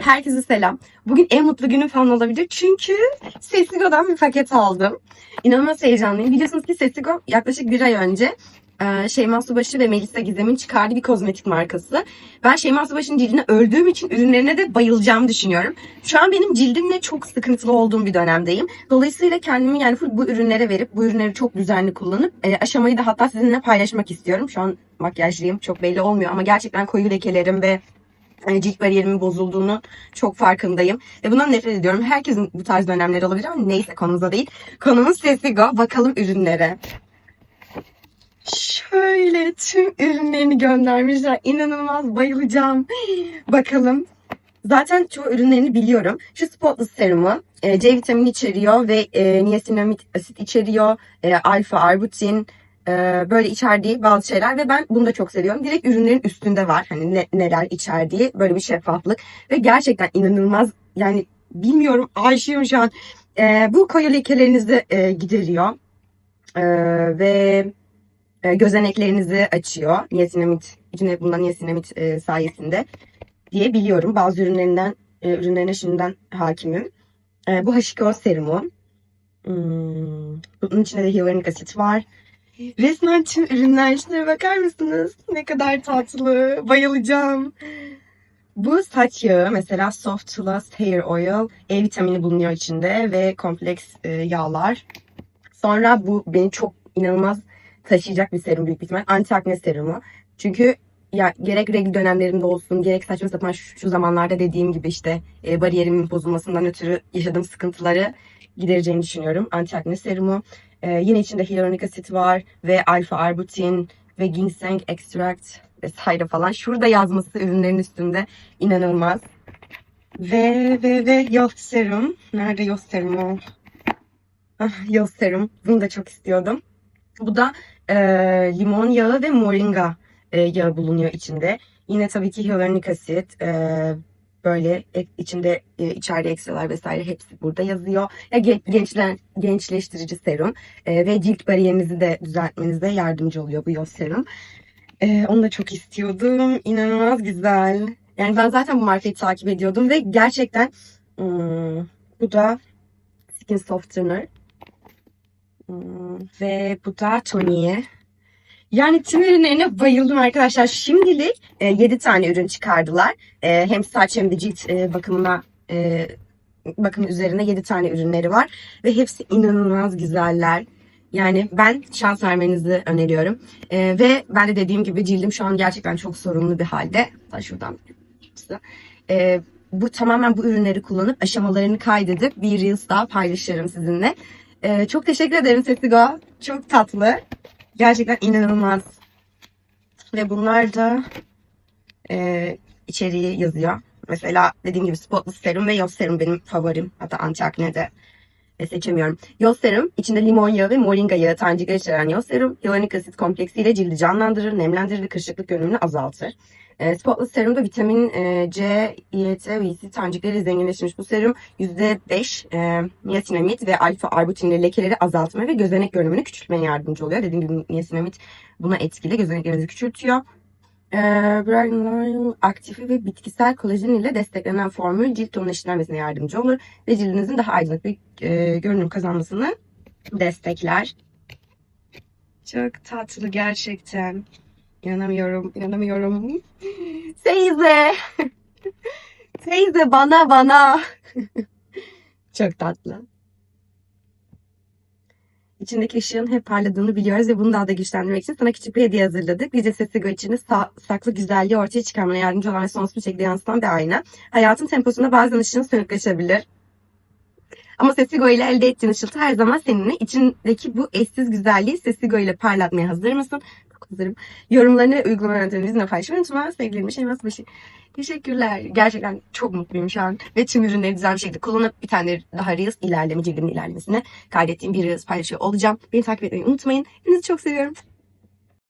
Herkese selam. Bugün en mutlu günüm falan olabilir. Çünkü Sesigo'dan bir paket aldım. İnanılmaz heyecanlıyım. Biliyorsunuz ki Sesigo yaklaşık bir ay önce e, Şeyma Subaşı ve Melisa Gizem'in çıkardığı bir kozmetik markası. Ben Şeyma Subaşı'nın cildine öldüğüm için ürünlerine de bayılacağımı düşünüyorum. Şu an benim cildimle çok sıkıntılı olduğum bir dönemdeyim. Dolayısıyla kendimi yani full bu ürünlere verip bu ürünleri çok düzenli kullanıp e, aşamayı da hatta sizinle paylaşmak istiyorum. Şu an makyajlıyım çok belli olmuyor ama gerçekten koyu lekelerim ve cilt bariyerimin bozulduğunu çok farkındayım. Ve bundan nefret ediyorum. Herkesin bu tarz dönemleri olabilir ama neyse konumuza değil. Konumuz Sesigo. Bakalım ürünlere. Şöyle tüm ürünlerini göndermişler. İnanılmaz bayılacağım. Bakalım. Zaten çoğu ürünlerini biliyorum. Şu Spotless serumu e, C vitamini içeriyor ve e, niasinamid asit içeriyor. E, alfa arbutin e, böyle içerdiği bazı şeyler ve ben bunu da çok seviyorum. Direkt ürünlerin üstünde var. Hani ne, neler içerdiği böyle bir şeffaflık ve gerçekten inanılmaz yani bilmiyorum aşığım şu an. E, bu koyu lekelerinizi e, gideriyor. E, ve e, gözeneklerinizi açıyor. Niasinamid, içinde bulunan niasinamid e, sayesinde diye biliyorum. Bazı ürünlerinden e, ürünlerine şimdiden hakimim. E, bu H2O serumu. Hmm, bunun içinde de hyaluronik asit var. Resmen tüm ürünler içine bakar mısınız? Ne kadar tatlı. Bayılacağım. Bu saç yağı mesela Soft Last Hair Oil. E vitamini bulunuyor içinde ve kompleks e, yağlar. Sonra bu beni çok inanılmaz taşıyacak bir serum büyük ihtimal. Anti akne serumu. Çünkü ya gerek regl dönemlerimde olsun gerek saçma sapan şu, şu zamanlarda dediğim gibi işte e, bariyerimin bozulmasından ötürü yaşadığım sıkıntıları gidereceğini düşünüyorum. Anti akne serumu. E, yine içinde hyaluronik asit var ve alfa arbutin ve ginseng extract vesaire falan. Şurada yazması ürünlerin üstünde inanılmaz. Ve ve ve yoz serum. Nerede yoz serumu? Ah, yoz serum. Bunu da çok istiyordum. Bu da e, limon yağı ve moringa e, yağı bulunuyor içinde. Yine tabii ki hyaluronik asit, e, böyle içinde e, içeride ekstralar vesaire hepsi burada yazıyor. Ya gen- gençler gençleştirici serum e, ve cilt bariyerinizi de düzeltmenize yardımcı oluyor bu yoz serum. E, onu da çok istiyordum. İnanılmaz güzel. Yani ben zaten bu markayı takip ediyordum ve gerçekten hmm, bu da Skin Softener. Hmm, ve bu da Toniye. Yani tüm ürünlerine bayıldım arkadaşlar. Şimdilik e, 7 tane ürün çıkardılar. E, hem saç hem de cilt e, bakımına e, bakım üzerine 7 tane ürünleri var. Ve hepsi inanılmaz güzeller. Yani ben şans vermenizi öneriyorum. E, ve ben de dediğim gibi cildim şu an gerçekten çok sorunlu bir halde. Hatta şuradan e, bu tamamen bu ürünleri kullanıp aşamalarını kaydedip bir Reels daha paylaşırım sizinle. E, çok teşekkür ederim Sesigo. Çok tatlı. Gerçekten inanılmaz. Ve bunlar da e, içeriği yazıyor. Mesela dediğim gibi Spotless Serum ve Yoz Serum benim favorim. Hatta anti de seçemiyorum. Yoz Serum içinde limon yağı ve moringa yağı tanecikleri içeren Yoz Serum hyaluronik asit kompleksiyle cildi canlandırır, nemlendirir ve kırışıklık görünümünü azaltır. E, Spotless Serum'da vitamin e, C, İET ve E, tanecikleri zenginleşmiş bu serum %5 e, niasinamid ve alfa arbutinli lekeleri azaltmaya ve gözenek görünümünü küçültmeye yardımcı oluyor. Dediğim gibi niasinamid buna etkili. Gözeneklerinizi küçültüyor. E, Bright Line aktifi ve bitkisel kolajen ile desteklenen formül cilt tonun eşitlenmesine yardımcı olur ve cildinizin daha aydınlık bir e, görünüm kazanmasını destekler. Çok tatlı gerçekten. İnanamıyorum, inanamıyorum. Teyze. Teyze bana bana. Çok tatlı. İçindeki ışığın hep parladığını biliyoruz ve bunu daha da güçlendirmek için sana küçük bir hediye hazırladık. Bize Sesigo içinde sa- saklı güzelliği ortaya çıkarmana yardımcı olan ve sonsuz bir şekilde yansıtan bir ayna. Hayatın temposunda bazen ışığın sönükleşebilir. Ama Sesigo ile elde ettiğin ışıltı her zaman seninle. İçindeki bu eşsiz güzelliği Sesigo ile parlatmaya hazır mısın? Hazırım. Yorumlarını ve uygulama yöntemini bizimle paylaşmayı unutma. Sevgilim Şeymas Başı. Teşekkürler. Gerçekten çok mutluyum şu an. Ve tüm ürünleri güzel bir şekilde kullanıp bir tane daha Reels ilerleme, cildimin ilerlemesine kaydettiğim bir Reels paylaşıyor olacağım. Beni takip etmeyi unutmayın. Hepinizi çok seviyorum.